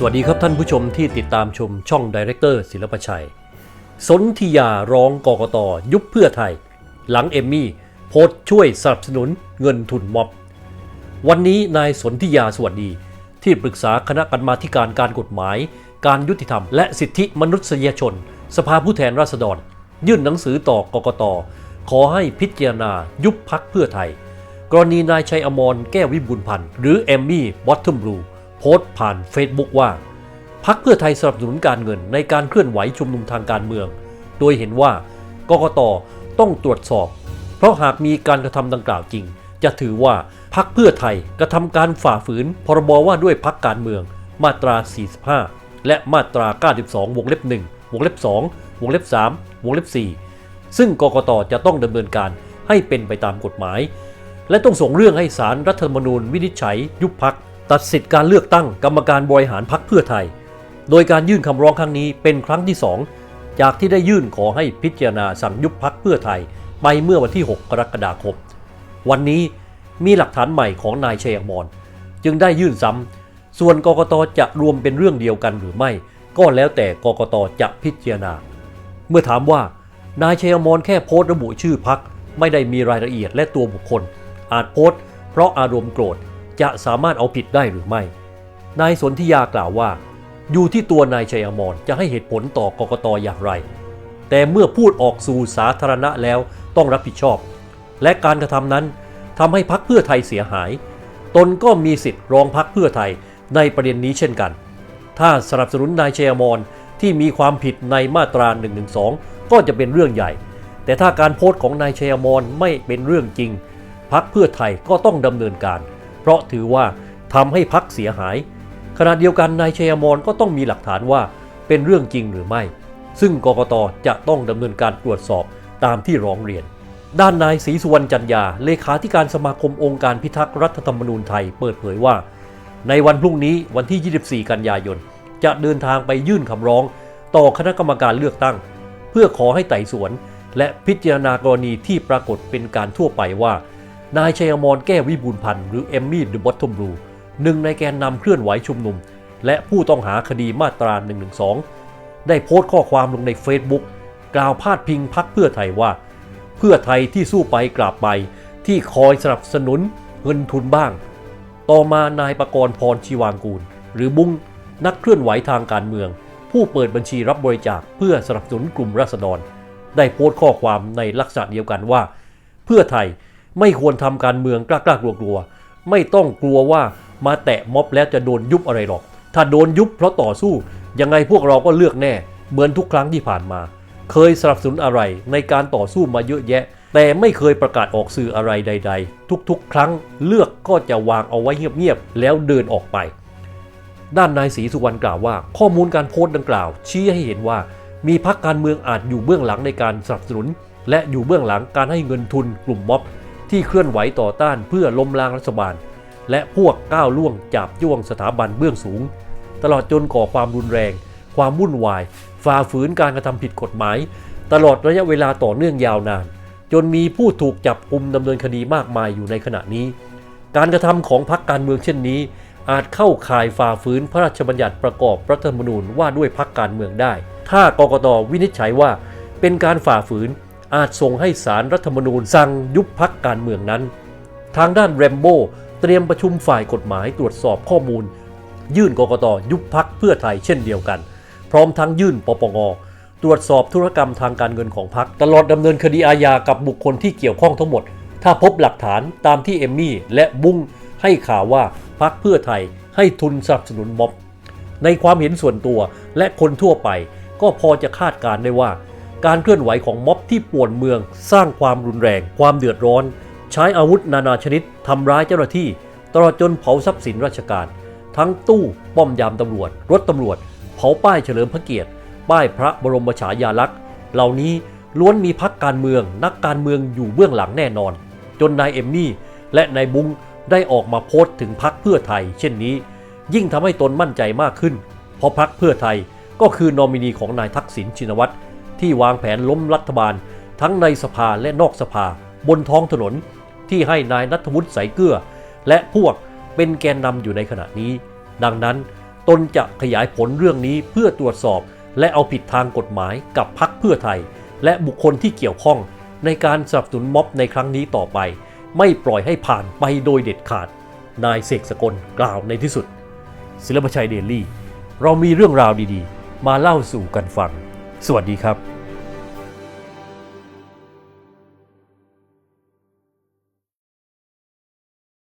สวัสดีครับท่านผู้ชมที่ติดตามชมช่องดีเรคเตอร์ศิลปชัย สนธิยาร้องกกตยุบเพื่อไทย หลังเอมมี่โพสช่วยสนับสนุนเงินทุนม็อบ วันนี้นายสนธิยาสวัสดี ที่ปรึกษาคณะกรรมาธิการการกฎหมาย การยุติธรรม และสิทธิมนุษยชน สภาผู้แทนราษฎร ยื่นหนังสือต่อกกตขอให้พิจารณายุบพักเพื่อไทย กรณีนายชัยอมรแก้ววิบูลพันธ์หรือเอมมี่บอทเทิมบลู โพสต์ผ่านเฟซบุ๊กว่าพักเพื่อไทยสนับสนุนการเงินในการเคลื่อนไหวชุมนุมทางการเมือง โดยเห็นว่ากกตต้องตรวจสอบ เพราะหากมีการกระทำดังกล่าวจริง จะถือว่าพักเพื่อไทยกระทำการฝ่าฝืน พรบว่าด้วยพักการเมือง มาตรา 45 และมาตรา 92 วงเล็บ 1 วงเล็บ 2 วงเล็บ 3 วงเล็บ 4 ซึ่งกกตจะต้องดำเนินการให้เป็นไปตามกฎหมาย และต้องส่งเรื่องให้สารรัฐธรรมนูญวินิจฉัยยุบพัก ตัดสิทธิการเลือกตั้งกรรมการบริหารพักเพื่อไทย โดยการยื่นคำร้องครั้งนี้เป็นครั้งที่ 2 จากที่ได้ยื่นขอให้พิจารณาสั่งยุบพักเพื่อไทย ไปเมื่อวันที่ 6 กรกฎาคม วันนี้มีหลักฐานใหม่ของนายชัยอมรจึงได้ยื่นซ้ำ ส่วนกกตจะรวมเป็นเรื่องเดียวกันหรือไม่ ก็แล้วแต่กกตจะพิจารณา เมื่อถามว่านายชัยอมรแค่โพสต์ระบุชื่อพักไม่ได้มีรายละเอียดและตัวบุคคล อาจโพสต์เพราะอารมณ์โกรธ จะสามารถเอาผิดได้หรือไม่ นายสนธิยากล่าวว่า อยู่ที่ตัวนายชัยอมรจะให้เหตุผลต่อกกตอย่างไร แต่เมื่อพูดออกสู่สาธารณะแล้วต้องรับผิดชอบ และการกระทำนั้นทำให้พักเพื่อไทยเสียหาย ตนก็มีสิทธิ์ร้องพักเพื่อไทยในประเด็นนี้เช่นกัน ถ้าสนับสนุนนายชัยอมรที่มีความผิดในมาตรา112ก็จะเป็นเรื่องใหญ่ แต่ถ้าการโพสต์ของนายชัยอมรไม่เป็นเรื่องจริง พักเพื่อไทยก็ต้องดำเนินการ ราะถือว่าทำให้พักเสียหาย ขณะเดียวกันนายชัยมรก็ต้องมีหลักฐานว่าเป็นเรื่องจริงหรือไม่ ซึ่งกกตจะต้องดำเนินการตรวจสอบตามที่ร้องเรียน ด้านนายศรีสุวรรณจันยา เลขาธิการสมาคมองค์การพิทักษ์รัฐธรรมนูญไทยเปิดเผยว่า ในวันพรุ่งนี้วันที่ 24 กันยายน จะเดินทางไปยื่นคำร้อง ต่อคณะกรรมการเลือกตั้ง เพื่อขอให้ไต่สวน และพิจารณากรณีที่ปรากฏเป็นการทั่วไปว่า นายชัยอมรแก้ววิบูลพันธ์หรือเอมมี่เดอะบอททอมบลูหนึ่งในแกนนำเคลื่อนไหวชุมนุม และผู้ต้องหาคดีมาตรา 112 ได้โพสต์ข้อความลงใน Facebook กล่าวพาดพิงพักเพื่อไทยว่า เพื่อไทยที่สู้ไปกราบไปที่คอยสนับสนุนเงินทุนบ้าง ต่อมานายประกรณ์พรชีวางกูล หรือบุ้งนักเคลื่อนไหวทางการเมือง ผู้เปิดบัญชีรับบริจาคเพื่อสนับสนุนกลุ่มราษฎร ได้โพสต์ข้อความในลักษณะเดียวกันว่า เพื่อไทย ไม่ควรทำการเมืองกล้าๆกลัว ไม่ต้องกลัวว่ามาแตะม็อบแล้วจะโดนยุบอะไรหรอก ถ้าโดนยุบเพราะต่อสู้ ยังไงพวกเราก็เลือกแน่ เหมือนทุกครั้งที่ผ่านมา เคยสนับสนุนอะไรในการต่อสู้มาเยอะแยะ แต่ไม่เคยประกาศออกสื่ออะไรใด ๆ ทุกๆ ครั้งเลือกก็จะวางเอาไว้เงียบๆแล้วเดินออกไป ด้านนายศรีสุวรรณกล่าวว่า ข้อมูลการโพสต์ดังกล่าว ชี้ให้เห็นว่า มีพักการเมืองอาจอยู่เบื้องหลังในการสนับสนุน และอยู่เบื้องหลังการให้เงินทุนกลุ่มม็อบ ที่เคลื่อนไหวต่อต้านเพื่อล้มล้างรัฐบาล และพวกก้าวล่วงจับย่วงสถาบันเบื้องสูง ตลอดจนก่อความรุนแรง ความวุ่นวายฝ่าฝืนการกระทำผิดกฎหมาย ตลอดระยะเวลาต่อเนื่องยาวนาน จนมีผู้ถูกจับกุมดำเนินคดีมากมายอยู่ในขณะนี้ การกระทำของพรรคการเมืองเช่นนี้ อาจเข้าข่ายฝ่าฝืนพระราชบัญญัติประกอบรัฐธรรมนูญว่าด้วยพรรคการเมืองได้ ถ้ากกตวินิจฉัยว่าเป็นการฝ่าฝืน อาจส่งให้สารรัฐธรรมนูญสั่งยุบพักการเมืองนั้น ทางด้านแรมโบ้เตรียมประชุมฝ่ายกฎหมายตรวจสอบข้อมูล ยื่นกกตยุบพักเพื่อไทยเช่นเดียวกัน พร้อมทั้งยื่นปปงตรวจสอบธุรกรรมทางการเงินของพักตลอดดำเนินคดีอาญากับบุคคลที่เกี่ยวข้องทั้งหมด ถ้าพบหลักฐานตามที่เอมมี่และบุ้งให้ข่าวว่าพักเพื่อไทยให้ทุนสนับสนุนม็อบ ในความเห็นส่วนตัวและคนทั่วไปก็พอจะคาดการณ์ได้ว่า การเคลื่อนไหวของม็อบที่ป่วนเมือง สร้างความรุนแรง ความเดือดร้อน ใช้อาวุธนานาชนิดทำร้ายเจ้าหน้าที่ ตลอดจนเผาทรัพย์สินราชการ ทั้งตู้ป้อมยามตำรวจ รถตำรวจ เผาป้ายเฉลิมพระเกียรติ ป้ายพระบรมฉายาลักษณ์ เหล่านี้ล้วนมีพักการเมือง นักการเมืองอยู่เบื้องหลังแน่นอน จนนายเอมมี่และนายบุ้งได้ออกมาโพสต์ถึงพักเพื่อไทย เช่นนี้ ยิ่งทำให้ตนมั่นใจมากขึ้น เพราะพักเพื่อไทยก็คือนอมินีของนายทักษิณชินวัตร ที่วางแผนล้มรัฐบาล ทั้งในสภาและนอกสภา บนท้องถนนที่ให้นายนัทวุฒิใสายเกลือ และพวกเป็นแกนนำอยู่ในขณะนี้ ดังนั้นตนจะขยายผลเรื่องนี้เพื่อตรวจสอบ และเอาผิดทางกฎหมายกับพักเพื่อไทย และบุคคลที่เกี่ยวข้องในการสนับสนุนม็อบในครั้งนี้ต่อไป ไม่ปล่อยให้ผ่านไปโดยเด็ดขาด นายเสกสกลกล่าวในที่สุดศิลปชัยเดลี่ เรามีเรื่องราวดีๆ มาเล่าสู่กันฟัง สวัสดีครับ